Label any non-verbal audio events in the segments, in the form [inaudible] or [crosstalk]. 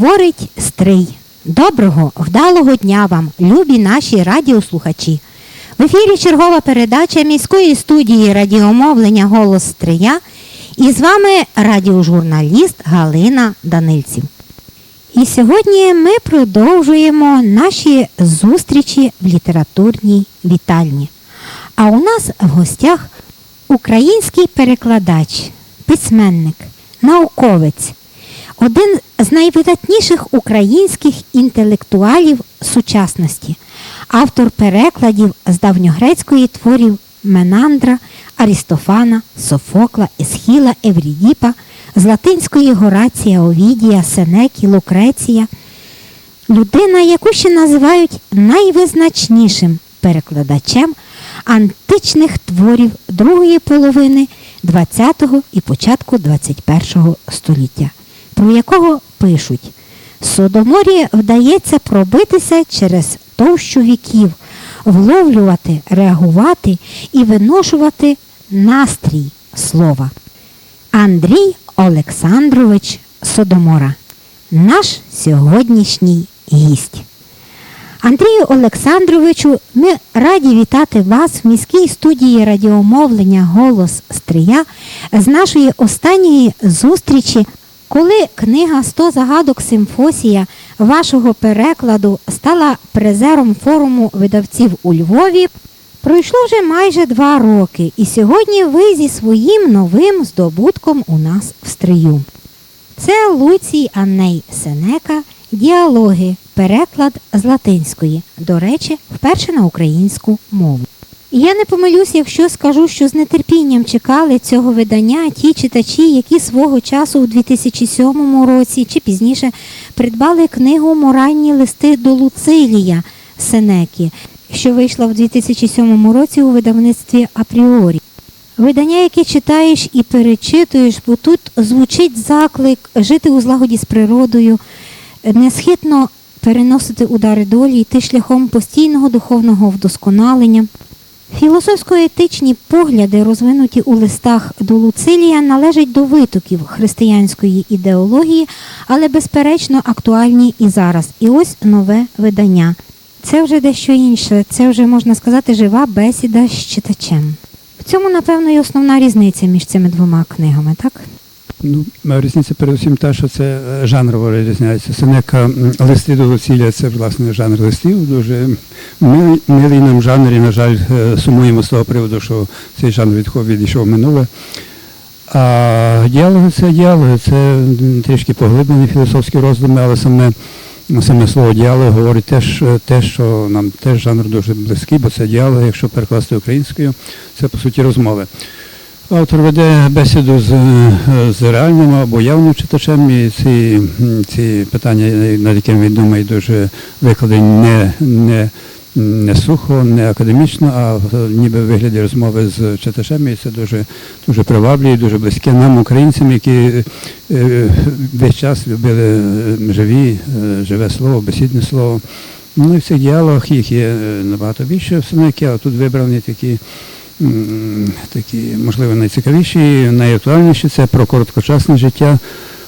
Говорить Стрий. Доброго, вдалого дня вам, любі наші радіослухачі. В ефірі чергова передача міської студії радіомовлення Голос Стрия. І з вами радіожурналіст Галина Данильців. І сьогодні ми продовжуємо наші зустрічі в літературній вітальні. А у нас в гостях український перекладач, письменник, науковець, один з найвидатніших українських інтелектуалів сучасності, автор перекладів з давньогрецької творів Менандра, Арістофана, Софокла, Есхіла, Еврідіпа, з латинської Горація, Овідія, Сенекі, Лукреція. Людина, яку ще називають найвизначнішим перекладачем античних творів другої половини ХХ і початку ХХІ століття, про якого пишуть Содоморі вдається пробитися через товщу віків, вловлювати, реагувати і виношувати настрій слова. Андрій Олександрович Содомора, наш сьогоднішній гість. Андрію Олександровичу, ми раді вітати вас в міській студії радіомовлення Голос Стрия з нашої останньої зустрічі, коли книга «100 загадок Симфосія вашого перекладу стала призером форуму видавців у Львові. Пройшло вже майже два роки, і сьогодні ви зі своїм новим здобутком у нас в стрию. Це Луцій Анней Сенека, діалоги, переклад з латинської, до речі, вперше на українську мову. Я не помилюсь, якщо скажу, що з нетерпінням чекали цього видання ті читачі, які свого часу у 2007 році чи пізніше придбали книгу Моральні листи до Луцилія Сенекі, що вийшла в 2007 році у видавництві Апріорі. Видання, яке читаєш і перечитуєш, бо тут звучить заклик жити у злагоді з природою, несхитно переносити удари долі, йти шляхом постійного духовного вдосконалення. Філософсько-етичні погляди, розвинуті у листах до Луцилія, належать до витоків християнської ідеології, але безперечно актуальні і зараз. І ось нове видання. Це вже дещо інше, це вже можна сказати жива бесіда з читачем. В цьому, напевно, і основна різниця між цими двома книгами, так? Ну, різниця передусім та, що це е, жанрово різняється. Сенека листи до Луцілля це власне жанр листів. Дуже милий, милий нам жанр, і, на жаль, е, сумуємо з того приводу, що цей жанр відхов відійшов минуле. А діалоги це діалоги, це трішки поглиблені філософські роздуми, але саме, саме слово діалог говорить теж те, що нам теж жанр дуже близький, бо це діалог, якщо перекласти українською, це по суті розмови. Автор веде бесіду з, з реальним або явним читачем, і ці, ці питання, над якими він думає, дуже викладені не, не, не сухо, не академічно, а ніби в вигляді розмови з читачем, і це дуже, дуже приваблює, дуже близьке нам, українцям, які е, весь час любили е, живі, е, живе слово, бесідне слово. Ну і в цих діалогах їх є е, набагато більше все-таки, а тут вибрані такі такі, можливо, найцікавіші, найактуальніші це про короткочасне життя,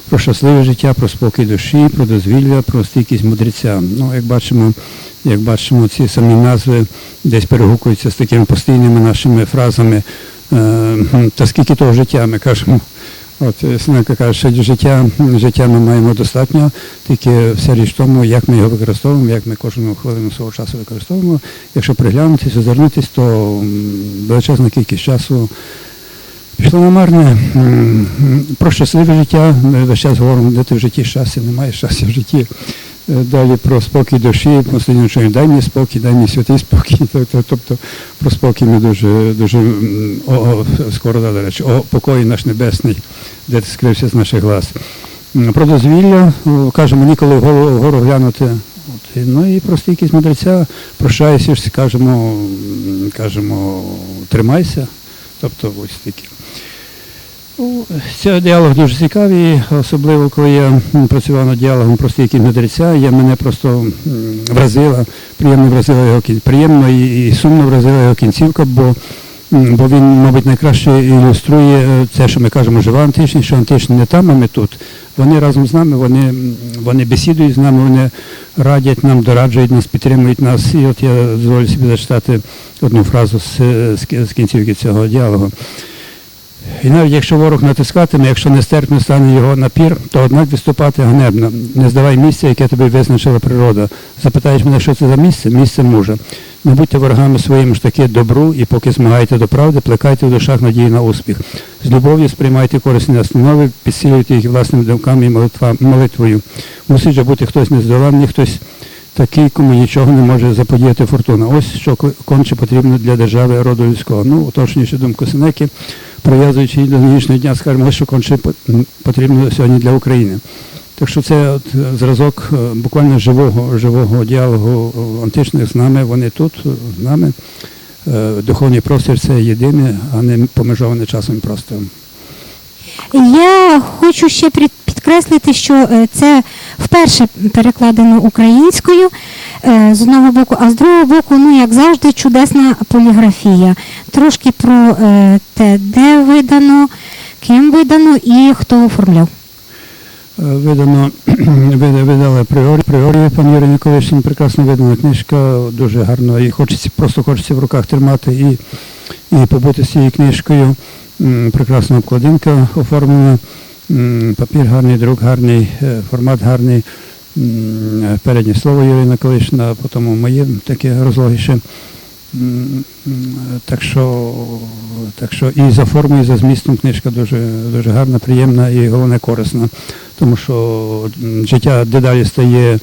про щасливе життя, про спокій душі, про дозвілля, про стійкість мудреця. Ну, як бачимо, як бачимо, ці самі назви десь перегукуються з такими постійними нашими фразами. е, Та скільки того життя ми кажемо. От е, каже, що життя, життя ми маємо достатньо, тільки вся річ в тому, як ми його використовуємо, як ми кожну хвилину свого часу використовуємо. Якщо приглянутися, озирнутися, то величезна кількість часу пішла на марне. Про щасливе життя. Ми весь час говоримо, де ти в житті щастя, немає щастя в житті. Далі про спокій душі, чуємо, дай мені спокій, дай мені святий спокій. [laughs] Тобто, тобто про спокій ми дуже, дуже о, о, скоро дали речі. О, покої наш небесний, де ти скрився з наших глаз. Про дозвілля, кажемо, ніколи вгору, вгору глянути. От, ну і про стійкість мудреця, прощайся, кажемо, кажемо, тримайся. Тобто ось такі. Ну, Цей діалог дуже цікавий, особливо коли я працював над діалогом про стійкість мудреця, я мене просто вразила, приємно вразила його приємно і, і сумно вразила його кінцівка, бо, бо він, мабуть, найкраще ілюструє е, це, що ми кажемо, жива античність, що античні не там, а ми тут. Вони разом з нами, вони, вони бесідують з нами, вони радять нам, дораджують нас, підтримують нас. І от я дозволю собі зачитати одну фразу з, з, з кінцівки цього діалогу. І навіть якщо ворог натискатиме, якщо нестерпно стане його напір, то однак відступати ганебно. Не здавай місця, яке тобі визначила природа. Запитаєш мене, що це за місце? Місце мужа. Не будьте ворогами своїм ж таки добру, і поки змагаєте до правди, плекайте в душах надії на успіх. З любов'ю сприймайте корисні настанови, підсилюйте їх власними думками і молитвою. Мусить же бути хтось нездоланний, хтось такий, кому нічого не може заподіяти фортуна. Ось що конче потрібно для держави роду людського. Ну, уточнюючи думку Сенеки, прив'язуючи до нинішнього дня, скажемо, що конче потрібно сьогодні для України. Так що це от е, зразок е, буквально живого, живого діалогу е, античних з нами. Вони тут, з нами. Духовний простір це єдине, а не помежоване часом і простором. Я хочу ще підкреслити, що е, це вперше перекладено українською е, з одного боку, а з другого боку, ну як завжди, чудесна поліграфія. Трошки про е, те, де видано, ким видано і хто оформляв. Видано, [clears throat] видали приорі, приорі пан Юрій Николишин, прекрасно видана книжка, дуже гарно, і хочеться, просто хочеться в руках тримати і, і побути з цією книжкою. Прекрасна обкладинка оформлена, папір гарний, друк гарний, е, формат гарний, е, переднє слово Юрія Николишина, потім моє таке розлогіше. М, Так що, так що і за формою, і за змістом книжка дуже, дуже гарна, приємна і головне корисна. Тому що життя дедалі стає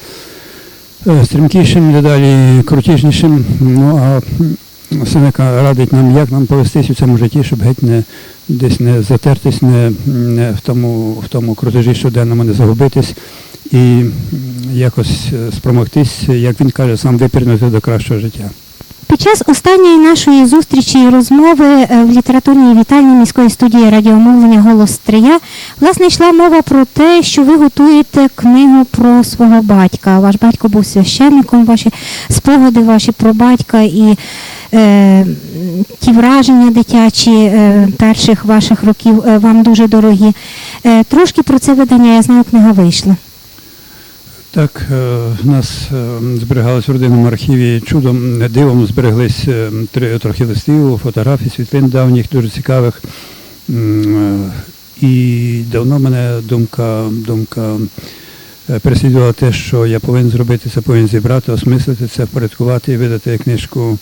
е, стрімкішим, дедалі крутішнішим. Ну а Сенека радить нам, як нам повестись у цьому житті, щоб геть не десь не затертись, не, не в тому, в тому крутежі щоденному не загубитись і якось е, спромогтись, як він каже, сам випірнути до кращого життя. Під час останньої нашої зустрічі і розмови е, в літературній вітальні міської студії радіомовлення Голос Стрия власне йшла мова про те, що ви готуєте книгу про свого батька. Ваш батько був священником, ваші спогади ваші про батька і ті враження дитячі е, перших ваших років е, вам дуже дорогі. Е, трошки про це видання, я знаю, книга вийшла. Так, е, у нас е, зберігалось в родинному архіві чудом, е, дивом збереглись е, три трохи листів, фотографій, світлин давніх, дуже цікавих. Е, І давно мене думка, думка е, переслідувала те, що я повинен зробити це, повинен зібрати, осмислити це, впорядкувати і видати книжку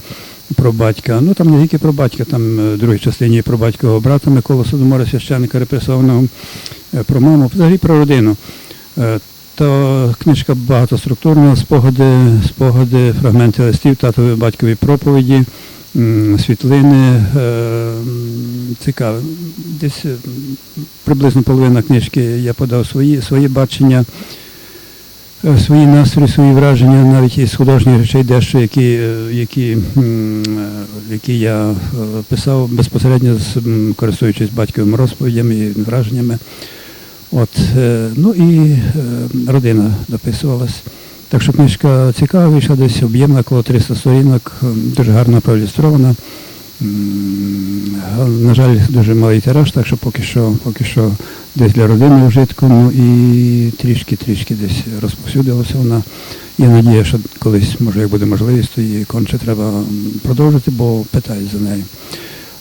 про батька. Ну там не тільки про батька, там е, в другій частині про батькового брата Микола Содомора, священника репресованого, е, про маму, взагалі про родину. Е, то книжка багатоструктурна, спогади, спогади, фрагменти листів, татові батькові проповіді, світлини. Цікаве. Десь приблизно половина книжки я подав свої, свої бачення, свої настрої, свої враження, навіть із художніх речей, дещо, які, е, які, е, які я е, писав безпосередньо користуючись батьковими розповідями і враженнями. От, е, ну і е, родина дописувалась. Так що книжка цікава, вийшла десь об'ємна, коло 300 сторінок, е, дуже гарно проілюстрована. На жаль, дуже малий тираж, так що поки що, поки що десь для родини вжитку, ну і трішки-трішки десь розповсюдилася вона. Є надія, що колись, може, як буде можливість, то її конче треба продовжити, бо питають за нею.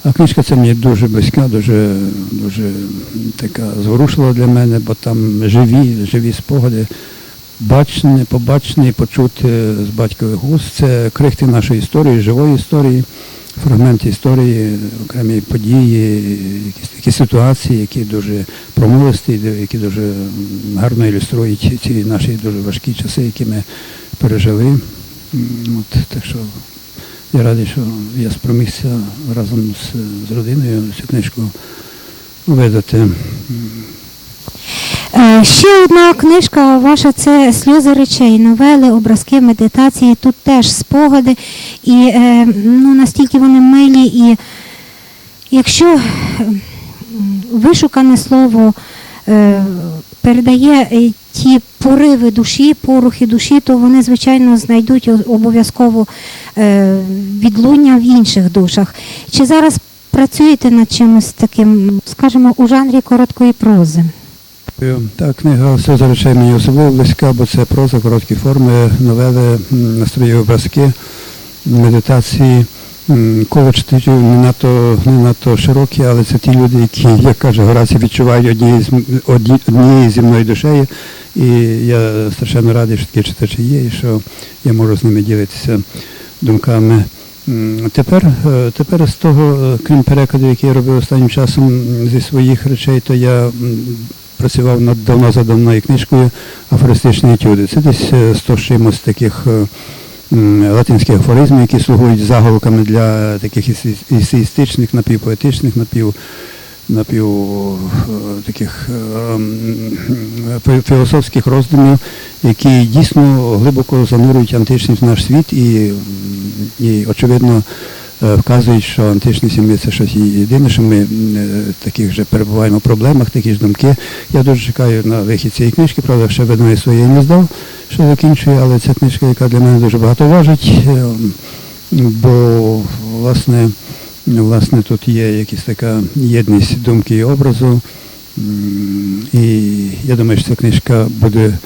А книжка ця мені дуже близька, дуже, дуже така зворушлива для мене, бо там живі, живі спогади, бачені, побачені, почути з батькових уст. Це крихти нашої історії, живої історії. Фрагменти історії, окремі події, якісь такі ситуації, які дуже промовисті, які дуже гарно ілюструють ці наші дуже важкі часи, які ми пережили. От, так що я радий, що я спромігся разом з, з родиною цю книжку видати. Е, Ще одна книжка ваша це сльози речей, новели, образки, медитації. Тут теж спогади, і е, ну, настільки вони милі. І якщо е, вишукане слово передає ті пориви душі, порухи душі, то вони, звичайно, знайдуть обов'язково відлуння в інших душах. Чи зараз працюєте над чимось таким, скажімо, у жанрі короткої прози? Дякую. Так, книга «Все речей» мені особливо близька, бо це проза, короткі форми, новели, настроєві образки, медитації. Коло читачів не надто, не надто широкі, але це ті люди, які, як каже Горацій, відчувають однією, з одні- зі мною душею. І я страшенно радий, що такі читачі є, і що я можу з ними ділитися думками. Тепер, е, тепер з того, е, крім перекладу, який я робив останнім часом зі своїх речей, то я працював над давно задавною книжкою Афористичні етюди. Це десь е, 100 з чимось таких е, латинських афоризмів, які слугують заголовками для таких есі- есеїстичних, напівпоетичних, напів напів е, таких е, філософських роздумів, які дійсно глибоко занурюють античність в наш світ і, і очевидно, е, вказують, що античність є це щось єдине, що ми е, таких же перебуваємо в проблемах, такі ж думки. Я дуже чекаю на вихід цієї книжки, правда, ще видно своє не здав, що закінчую, але це книжка, яка для мене дуже багато важить, е, бо власне. Власне, тут є якась така єдність думки і образу. І я думаю, що ця книжка буде, е,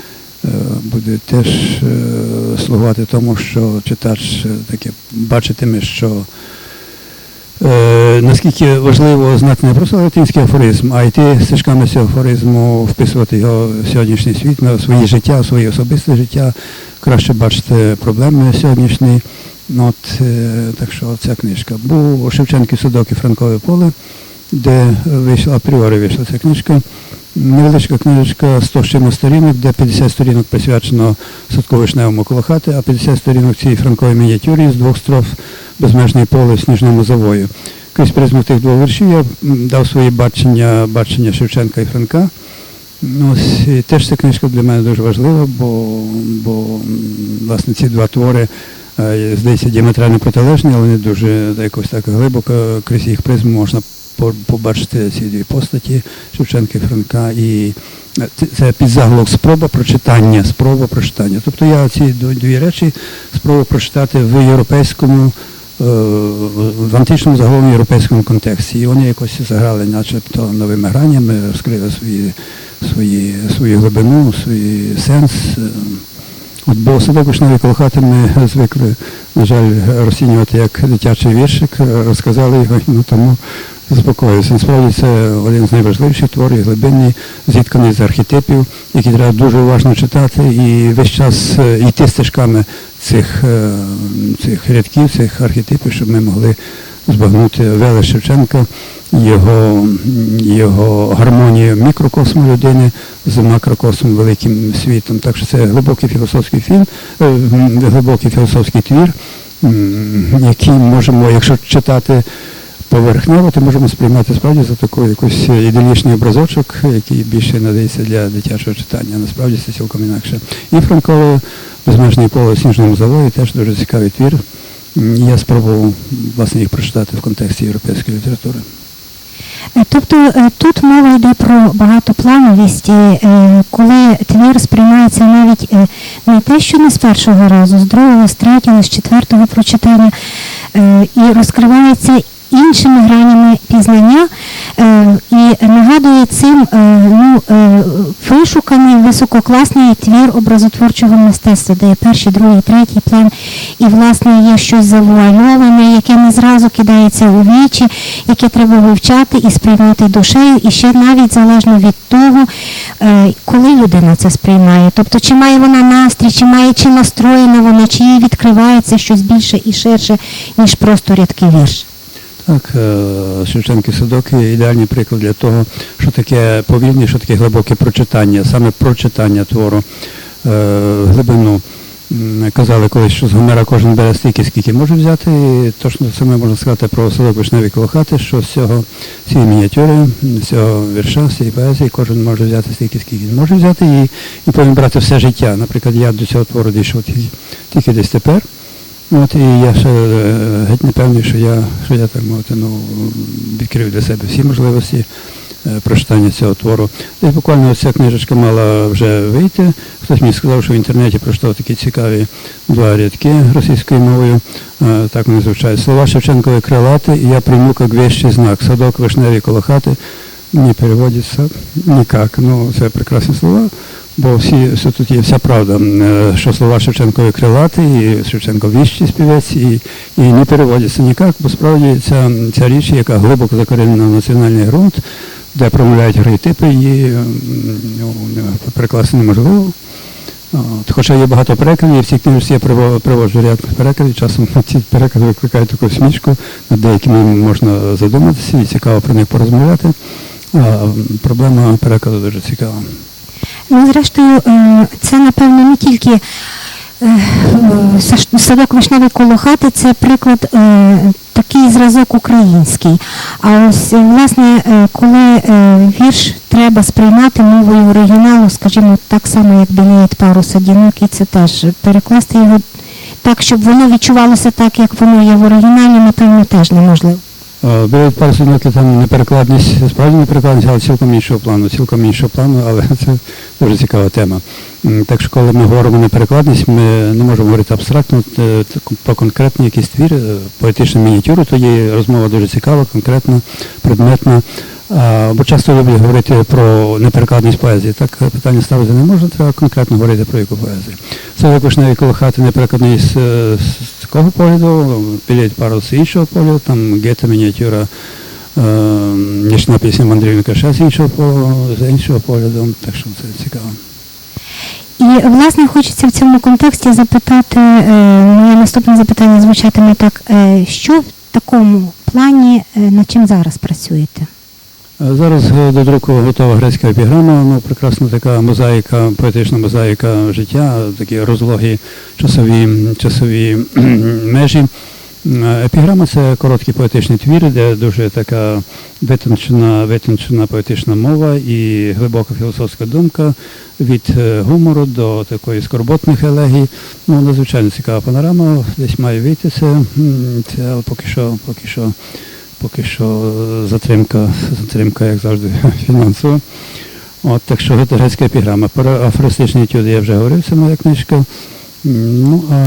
буде теж е, слугувати тому, що читач е, таке бачитиме, що е, наскільки важливо знати не просто латинський афоризм, а йти стежками цього афоризму, вписувати його в сьогоднішній світ, на своє життя, своє особисте життя, краще бачити проблеми сьогоднішні. От, е, так що ця книжка. Був у Шевченків садок і Франкове поле, де вийшла апріорі вийшла ця книжка. Невеличка книжка 100 з чимось сторінок, де 50 сторінок присвячено садково-вишневому коло хати, а 50 сторінок цій франковій мініатюрі з двох строф безмежний поле сніжному завою. Крізь призму тих двох віршів я дав свої бачення, бачення Шевченка і Франка. Ну, ось, і теж ця книжка для мене дуже важлива, бо, бо власне ці два твори е, здається діаметрально протилежні, але вони дуже якось так глибоко крізь їх призму можна побачити ці дві постаті Шевченка і Франка. І е, це- це підзаголовок спроба прочитання, спроба прочитання. Тобто я ці дві речі спробую прочитати в європейському, е, в античному загалом європейському контексті. І вони якось заграли начебто новими гранями, розкрили свої, свої, свою глибину, свій сенс. От бо садок вишневий коло хати ми звикли, на жаль, розцінювати як дитячий віршик, розказали його, ну тому заспокоююся. Насправді це один з найважливіших творів, глибинний, зітканий з архетипів, які треба дуже уважно читати і весь час е, йти стежками цих, е, цих рядків, цих архетипів, щоб ми могли збагнути Велес Шевченка, його, його гармонію мікрокосму людини з макрокосмом великим світом. Так що це глибокий філософський фільм, е, глибокий філософський твір, який можемо, якщо читати поверхнево, то можемо сприймати справді за такий якийсь ідеалічний образочок, який більше надається для дитячого читання. Насправді це цілком інакше. І Франкове безмежний в сніжному завої теж дуже цікавий твір. Я спробував власне їх прочитати в контексті європейської літератури. Е, Тобто е, тут мова йде про багатоплановість, е, коли твір сприймається навіть е, не те, що не з першого разу, з другого, з третього, з четвертого прочитання, е, і розкривається іншими гранями пізнання е, і нагадує цим е, ну, е, вишуканий висококласний твір образотворчого мистецтва, де є перший, другий, третій план, і власне є щось завуальоване, яке не зразу кидається у вічі, яке треба вивчати і сприймати душею, і ще навіть залежно від того, коли людина це сприймає. Тобто, чи має вона настрій, чи має чи настроєна вона, чи їй відкривається щось більше і ширше, ніж просто рядкий вірш. Так, е, Шевченків садок є ідеальний приклад для того, що таке повільне, що таке глибоке прочитання, саме прочитання твору, е, глибину. Казали колись, що з Гомера кожен бере стільки, скільки може взяти. І точно саме можна сказати про садок вишневі коло хати, що з цього цієї мініатюри, з цього вірша, з цієї поезії кожен може взяти стільки, скільки може взяти, і, і потім брати все життя. Наприклад, я до цього твору дійшов тільки, тільки десь тепер. От і я ще е, геть не певний, що я, що я так мовити, ну, відкрив для себе всі можливості е, прочитання цього твору. Десь буквально ця книжечка мала вже вийти. Хтось мені сказав, що в інтернеті прочитав такі цікаві два рядки російською мовою. Е, Так вони звучать. Слова Шевченкові крилати, і я прийму як вещий знак. Садок вишневі коло хати не переводиться ніяк. Ну, це прекрасні слова. Бо всі все тут є вся правда, е, що слова Шевченкові крилати, і Шевченко віщий співець, і, і не переводяться ніяк, бо справді ця, ця річ, яка глибоко закорінена в національний ґрунт, де промовляють архетипи, її перекласти неможливо. От, хоча є багато перекладів, в цій книжці я приво- приводжу ряд перекладів, часом [laughs] ці переклади викликають таку смішку, над деякими можна задуматися і цікаво про них порозмовляти. А проблема перекладу дуже цікава. Ну, зрештою, е, це, напевно, не тільки е, садок вишневий коло хати, це приклад е, такий зразок український. А ось, е, власне, коли вірш треба сприймати мовою оригіналу, скажімо, так само, як біліють пару садінок, і це теж перекласти його так, щоб воно відчувалося так, як воно є в оригіналі, напевно, теж неможливо. Беруть пару сидноки там неперекладність, справді неперекладність, але цілком іншого плану, цілком іншого плану, але [laughs] це дуже цікава тема. Так що коли ми говоримо неперекладність, ми не можемо говорити абстрактно е, про конкретний якийсь твір, е, поетичну мініатюру, то є розмова дуже цікава, конкретна, предметна. Бо часто люблять говорити про неперекладність поезії. Так е, питання ставити не можна, треба конкретно говорити про яку поезію. Це також навіть коло хати неперекладний е, з такого погляду, білять іншого погляду, там гета мініатюра, е, нічна пісня мандрівника ще з іншого, з іншого погляду, так що це цікаво. І власне хочеться в цьому контексті запитати, е, моє наступне запитання звучатиме так: е, що в такому плані е, над чим зараз працюєте? Зараз е, до друку готова грецька епіграма, ну прекрасна така мозаїка, поетична мозаїка життя, такі розлогі часові, часові [clears throat] межі. Е, Епіграма це короткий поетичний твір, де дуже така витончена, витончена поетична мова і глибока філософська думка від е, гумору до такої скорботних елегій. Ну, надзвичайно цікава панорама, десь має вийти це, це але поки що, поки що поки що е, затримка, затримка, як завжди, [laughs] фінансова. От, так що це грецька епіграма. Про афористичні етюди я вже говорив, це моя книжка. Ну, а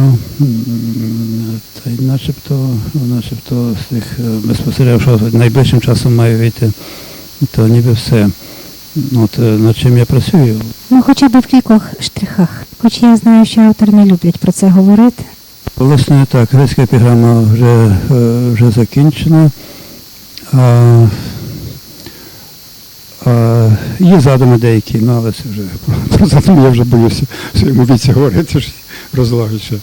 та й начебто, начебто з тих е, безпосередньо, що найближчим часом має вийти, то ніби все. От, е, над чим я працюю. Ну, хоча б в кількох штрихах. Хоч я знаю, що автори не люблять про це говорити. Власне, так, грецька епіграма вже, вже закінчена. Є задуми деякі, ну, але це вже про, задуми я вже боюся в своєму віці говорити, що розлагаюся.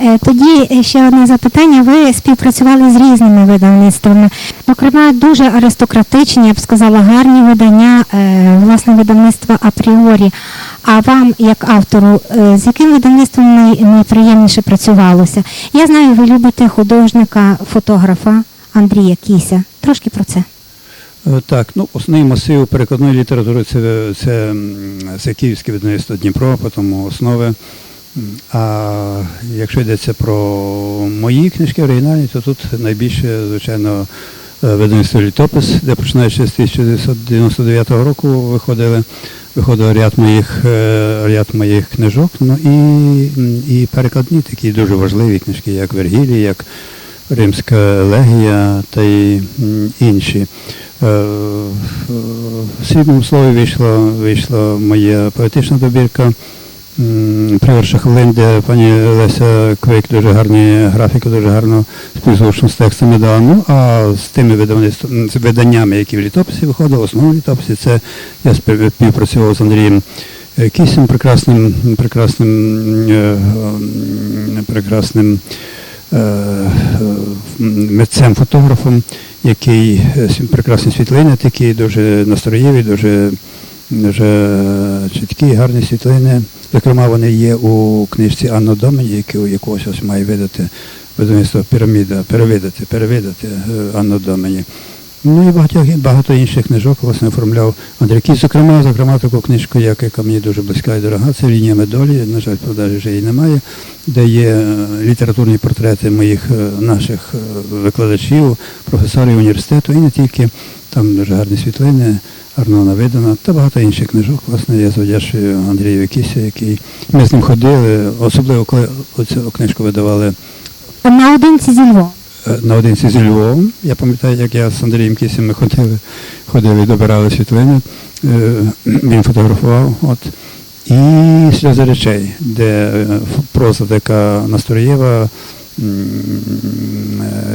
Е, Тоді ще одне запитання. Ви співпрацювали з різними видавництвами. Зокрема, дуже аристократичні, я б сказала, гарні видання, е, власне, видавництва апріорі. А вам, як автору, е, з яким видавництвом найприємніше працювалося? Я знаю, ви любите художника, фотографа Андрія Кіся. Трошки про це. Е, Так, ну основний масив перекладної літератури це, це, це київське видавництво Дніпро, потім основи. А якщо йдеться про мої книжки оригінальні, то тут найбільше, звичайно, е, видавництво літопис, де починаючи з 1999 року виходили, виходив ряд моїх, е, ряд моїх книжок. Ну і, і перекладні такі дуже важливі книжки, як Вергілій, як Римська елегія та й інші. Е, В срібному слові вийшла, вийшла моя поетична добірка. М, Приверша хвилин, де пані Леся Квик дуже гарні графіки, дуже гарно співзвучно з текстами дала. Ну, а з тими виданнями, які в літописі виходили, основному літописі, це я спів- співпрацював з Андрієм е, Кісем, прекрасним, прекрасним, е, прекрасним митцем, фотографом, який е, прекрасні світлини, такі дуже настроєві, дуже, дуже чіткі, гарні світлини. Зокрема, вони є у книжці Анно Домені, яку якогось ось має видати видавництво піраміда, перевидати, перевидати е, Анно Домені. Ну і багато, багато інших книжок власне оформляв Андрій. Зокрема, зокрема, таку книжку, як, яка мені дуже близька і дорога, це лінія медолі. На жаль, продажі вже її немає, де є е, літературні портрети моїх е, наших е, викладачів, професорів університету і не тільки. Там дуже гарні світлини, гарно навидано, та багато інших книжок. Власне, я завдячую Андрію Кісі, який ми з ним ходили, особливо коли оцю книжку видавали Наодинці зі Львова. Е, наодинці зі Львовом. Я пам'ятаю, як я з Андрієм Кісім ми ходили, ходили, добирали світлини, Е, він фотографував. От. І сльози речей, де е, проза така настроєва,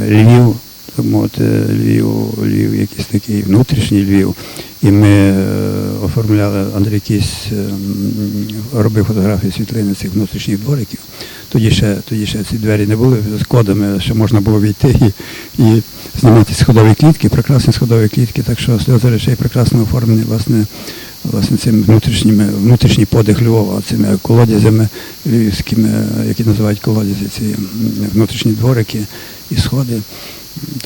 Львів, так мовити, Львів, Львів, якийсь такий внутрішній Львів. І ми е, оформляли, Андрій Кісь е, робив фотографії світлини цих внутрішніх двориків. Тоді ще, тоді ще ці двері не були з кодами, ще можна було війти і, і знімати сходові клітки, прекрасні сходові клітки, так що сльози речей прекрасно оформлені власне, власне цим внутрішніми, внутрішній подих Львова, цими колодязями львівськими, які називають колодязі, ці внутрішні дворики і сходи.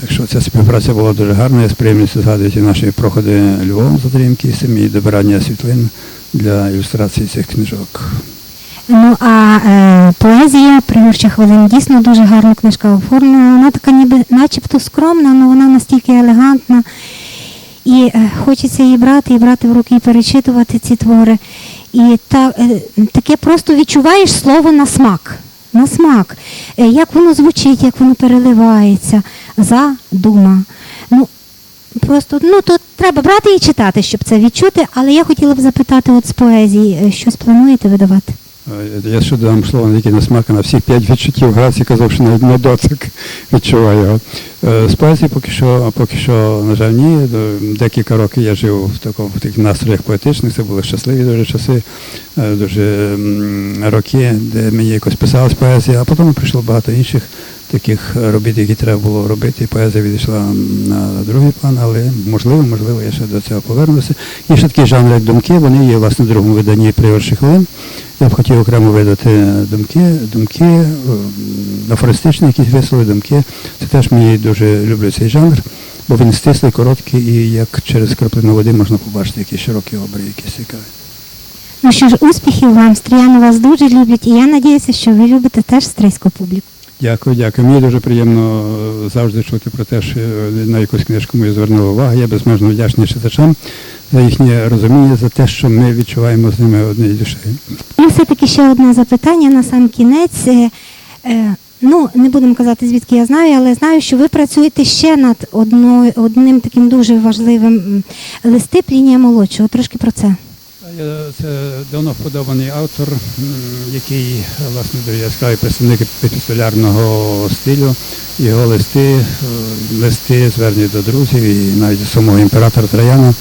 Так що ця співпраця була дуже гарна. Я з приємністю згадую ті наші проходи Львовом з Андрієм Кісем і добирання світлин для ілюстрації цих книжок. Ну а е, поезія «Примірча хвилин дійсно дуже гарна книжка оформлена. Вона така ніби начебто скромна, але вона настільки елегантна. І е, хочеться її брати і брати в руки і перечитувати ці твори. І та, е, таке просто відчуваєш слово на смак. На смак. Е, як воно звучить, як воно переливається. Задума. Ну, Просто ну то треба брати і читати, щоб це відчути. Але я хотіла б запитати, от з поезії, е, щось плануєте видавати? Е, Я ще дам слово не тільки на всіх п'ять відчуттів Грації казав, що навіть на доцик [laughs] відчуваю. Е, З поезії поки що, поки що, на жаль, ні. Декілька років я жив в, такому, в таких настроях поетичних, це були щасливі дуже часи, дуже роки, де мені якось писалась поезія, а потім прийшло багато інших таких робіт, які треба було робити, поезія відійшла на другий план, але можливо, можливо, я ще до цього повернуся. Є ще такий жанр, як думки, вони є власне в другому виданні приверших хвилин. Я б хотів окремо видати думки, думки, е, афористичні якісь вислови, думки. Це теж мені дуже люблю цей жанр, бо він стислий, короткий, і як через краплину води можна побачити якісь широкі обрії, якісь цікаві. Ну що ж, успіхів вам, стріяни вас дуже люблять, і я надіюся, що ви любите теж стрийську публіку. Дякую, дякую. Мені дуже приємно е, завжди чути про те, що е, на якусь книжку мою звернули увагу. Я безмежно вдячний читачам за їхнє розуміння, за те, що ми відчуваємо з ними однією душею. І все-таки ще одне запитання на сам кінець. Е, Ну, не будемо казати, звідки я знаю, але знаю, що ви працюєте ще над одною, одним таким дуже важливим м, листи Плінія молодшого. Трошки про це. Я, це давно вподобаний автор, який власне дуже яскравий представник епістолярного стилю. Його листи, е, листи звернені до друзів і навіть самого імператора Траяна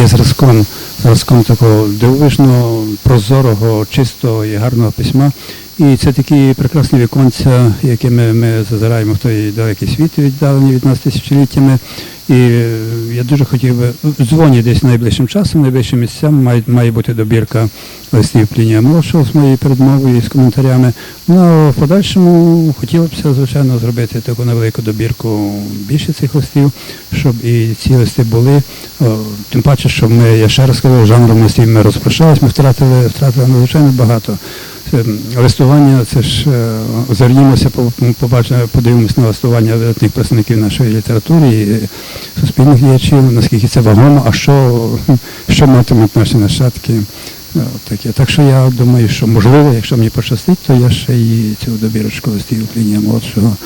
є зразком, зразком такого дивовижного, прозорого, чистого і гарного письма. І це такі прекрасні віконця, якими ми зазираємо в той далекий світ, віддалені від нас тисячоліттями. І е, я дуже хотів би дзвоні десь найближчим часом, найближчим місцям має, має бути добірка листів Плінія Молодшого з моєю передмовою і з коментарями. Ну а в подальшому хотілося б, звичайно, зробити таку невелику добірку більше цих листів, щоб і ці листи були. Тим паче, що ми, я ще раз сказав, жанром листів ми розпрощались, ми втратили, втратили надзвичайно багато. Це листування, це ж е, озирнімося, побачимо, подивимося на листування видатних представників нашої літератури і е, суспільних діячів, наскільки це вагомо, а що, [laughs] що матимуть наші нащадки. Е, Таке. Так що я думаю, що можливо, якщо мені пощастить, то я ще і цю добірочку листів Плінія молодшого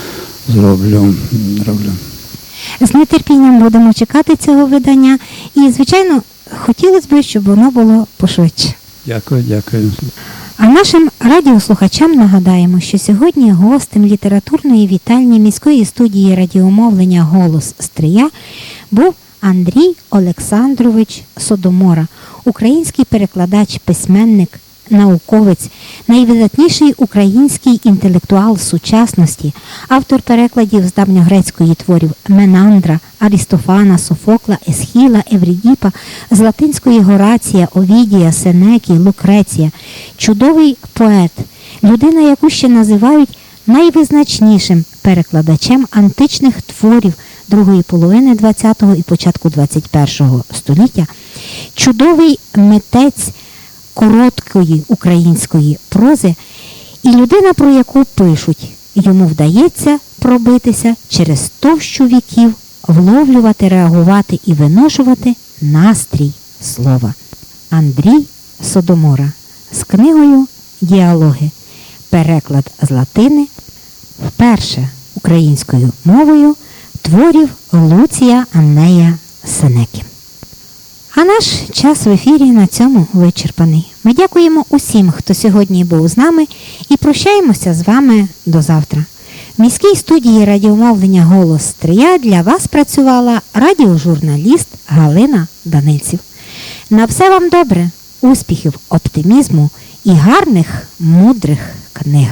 зроблю. роблю. З нетерпінням будемо чекати цього видання. І, звичайно, хотілося б, щоб воно було пошвидше. Дякую, дякую. А нашим радіослухачам нагадаємо, що сьогодні гостем літературної вітальні міської студії радіомовлення Голос Стрия був Андрій Олександрович Содомора, український перекладач, письменник, науковець, найвидатніший український інтелектуал сучасності, автор перекладів з давньогрецької творів Менандра, Арістофана, Софокла, Есхіла, Еврідіпа, з латинської Горація, Овідія, Сенекі, Лукреція, чудовий поет, людина, яку ще називають найвизначнішим перекладачем античних творів другої половини ХХ і початку ХХІ століття, чудовий митець короткої української прози і людина, про яку пишуть, йому вдається пробитися через товщу віків, вловлювати, реагувати і виношувати настрій слова. Андрій Содомора з книгою Діалоги. Переклад з латини вперше українською мовою творів Луція Аннея Сенекі. А наш час в ефірі на цьому вичерпаний. Ми дякуємо усім, хто сьогодні був з нами, і прощаємося з вами до завтра. В міській студії радіомовлення Голос Стрия для вас працювала радіожурналіст Галина Данильців. На все вам добре, успіхів, оптимізму і гарних, мудрих книг.